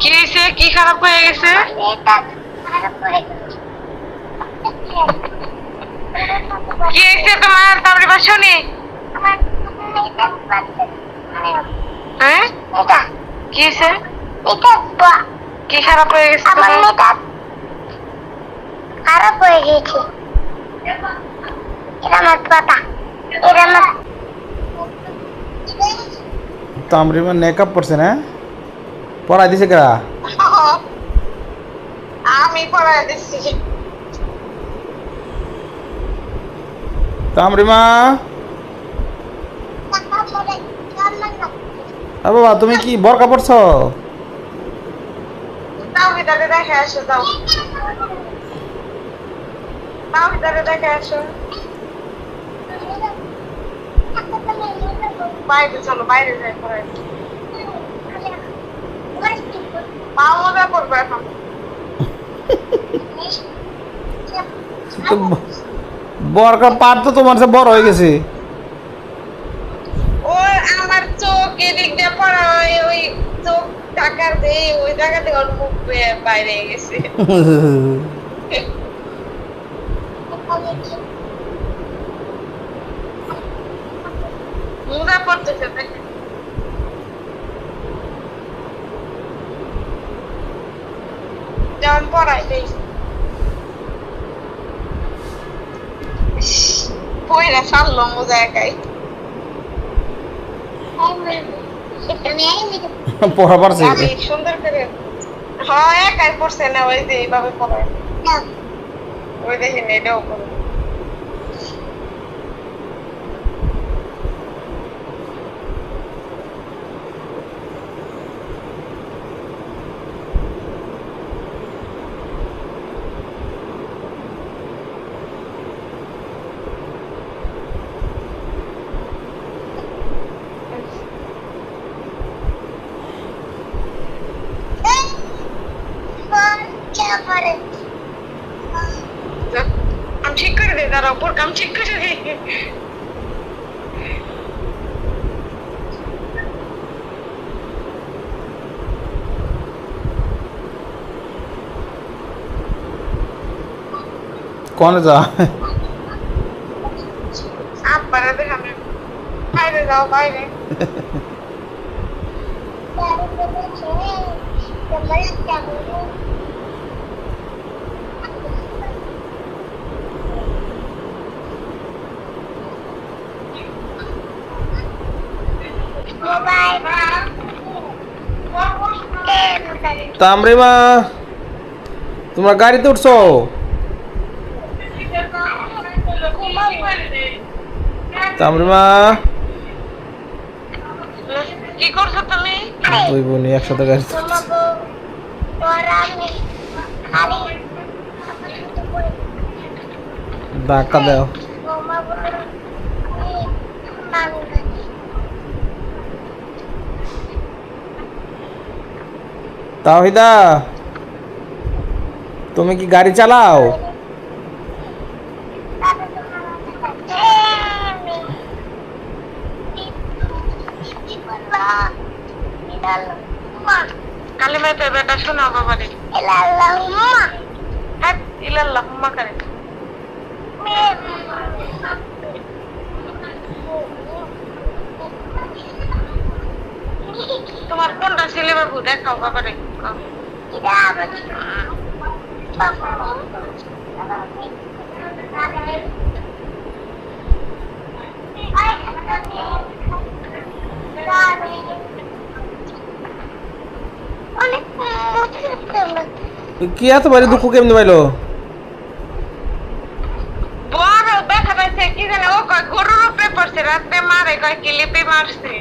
কি হয়েছে কি খারাপ হয়ে গেছে? কি হয়েছে তোমার? তারপরে বা শুনি। হ্যাঁ? কি হয়েছে কি খারাপ হয়ে গেছে? খারাপ হয়ে গেছে এটা আমার পাতা এটা আমার তামরিমা নেকআপ পড়ছে না? পড়াই দিছে কেরা? আমি পড়াই দিচ্ছি তামরিমা? বাবা তুমি কি বরকা পড়ছো দেখে আসো। তাও তাও ভিতরে দেখে আসো বাইরে চলো বাইরে যাই পড়াই মাও করব এখন। তো পার তো তোমার সে বড় হয়ে গেছে। ওই আমার চোখ এদিক দিয়ে পড়া হয় ওই চোখ টাকার দেই ওই জায়গা থেকে ওর মুখ বাইরে গেছে। মুদা পড়তেছে দেখ। যেমন পড়াই দেই পয়রা সারলো মোজা একাই পড়া পারছে আমি সুন্দর করে হ্যাঁ একাই পড়ছে না ওই যে এইভাবে পড়ায়। ওই দেখেন এটাও করে যাক, আমি ঠিক করে দিই তার ওপর কাম ঠিক করে দিই কোনে যা আব্বারা দেখ আমি বাইরে বাইরে তামরিমা তোমরা গাড়িতে উঠছো? তামরিমা কি করছ তুমি? দুই বোনই একসাথে গাড়িতে উঠছে। ধাক্কা দাও। তাওহিদা তুমি কি গাড়ি চালাও? হ্যাঁ তোমার কোনটা ছেলে বাবু? দেখাও কও। অনেক কি এত বাড়ি দুঃখ কেমনে পাইলো? বড় ব্যথা পাইছে, কি জানে, ও কয় গরুর উপরে পড়ছে, রাত্রে মারে কয় কিলিপি মারছে।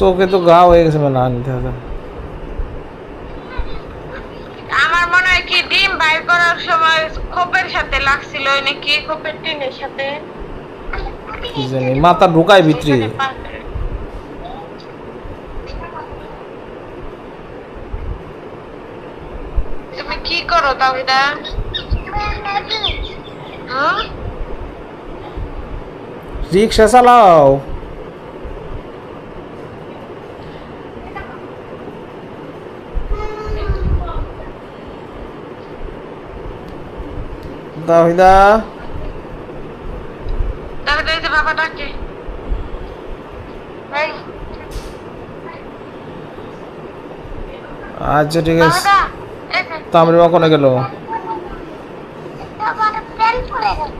চোখে তো গা হয়ে গেছে মানে আনতে হবে। আমার মনে হয় কি ডিম বাইর করার সময় খোপের সাথে লাগছিল ওই নাকি খোপের টিনের সাথে। কি জানি মাথা ঢুকায় ভিতরে। তুমি কি করো তাহিদা রিক্সা চালাও। বাবা ডাকে। আচ্ছা ঠিক আছে। বাবাটা, তামরি মা কোনে গেল আমার প্যান পড়ে গেল?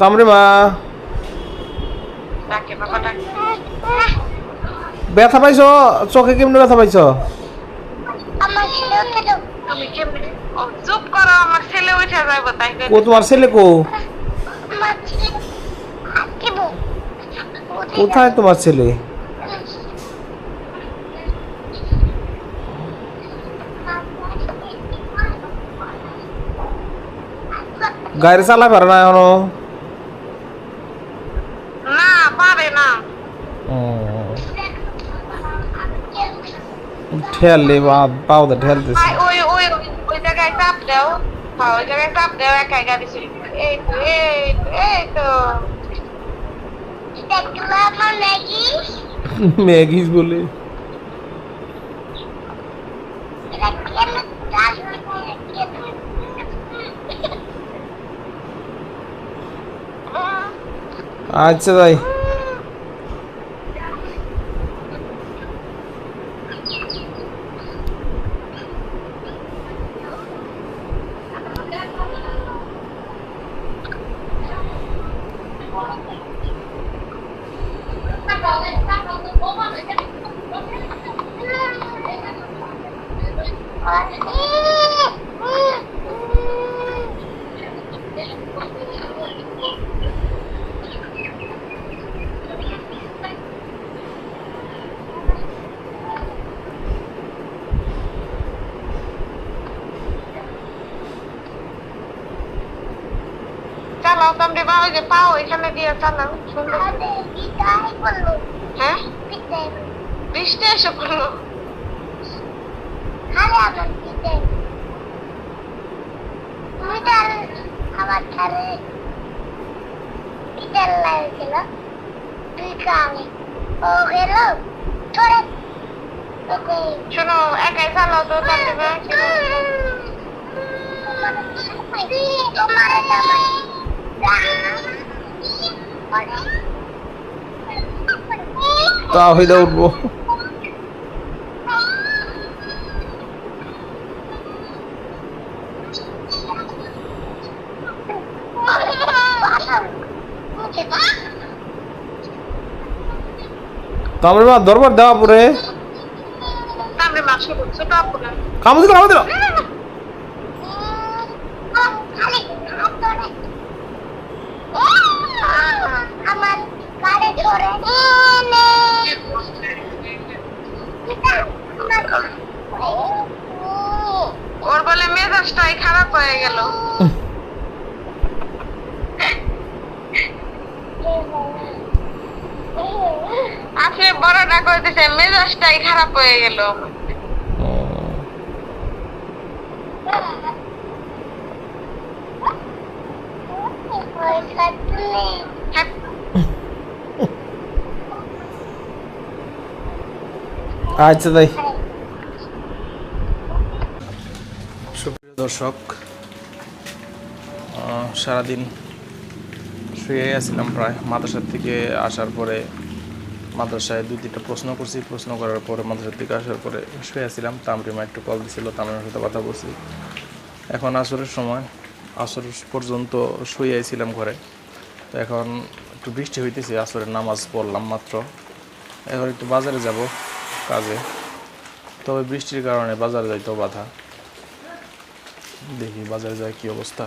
তামরি মা। ডাকে বাবা ডাকে। ব্যথা পাইছো? চোখে কেমনে ব্যথা পাইছো? আমার ছেলে উঠে তুমি কেমনে ও চুপ করো আমার ছেলে উঠে যাব তাই করে। ও তোমার ছেলে কো আমার ছেলে আঁকিব কোথায় তোমার ছেলে গাড়ি চালা পারে না এখনও না পারে না ঠেললে বা পাও দে ঠেলতেছে ভাই, ওই ওই ওই জায়গায় চাপ দাও হ্যাঁ ওই জায়গায় চাপ দাও একাই গাড়ি চলে যাবে। এই তো এই তো এই তো দেখল আমার ম্যাগি ম্যাগিস বলে এটা কেন আচ্ছা তাই চালাও তামরে বা ওই যে পাও এখানে দিয়ে চালাও সুন্দর বৃষ্টি এসে পড়ল শোনো, একাই চালাও তো তামরে তা হইলে উঠবো। তামরি মা দরবার দেওয়া পরে? তামরে মা ছোট আপুরা কামুদি করে দিল আমার গাড়ি ধরে ওর বলে মেজাজটাই খারাপ হয়ে গেল। আপনি বড়টা করতেছে মেজাজটাই খারাপ হয়ে গেল। হ্যাঁ, আচ্ছা তাই সুপ্রিয় দর্শক সারাদিন শুয়ে আসছিলাম প্রায়। মাদ্রাসার থেকে আসার পরে মাদ্রাসায় দুই তিনটা প্রশ্ন করছি। প্রশ্ন করার পরে মাদ্রাসার থেকে আসার পরে শুয়ে আসছিলাম তামরিমা একটু কল দিছিল, তামরিমার সাথে কথা বলছি। এখন আসরের সময়, আসর পর্যন্ত শুয়ে আইছিলাম ঘরে। তো এখন একটু বৃষ্টি হইতেছে, আসরের নামাজ পড়লাম মাত্র। এখন একটু বাজারে যাব। কাজে। তবে বৃষ্টির কারণে বাজারে যাইতেও বাধা। দেখি বাজারে যায় কি অবস্থা।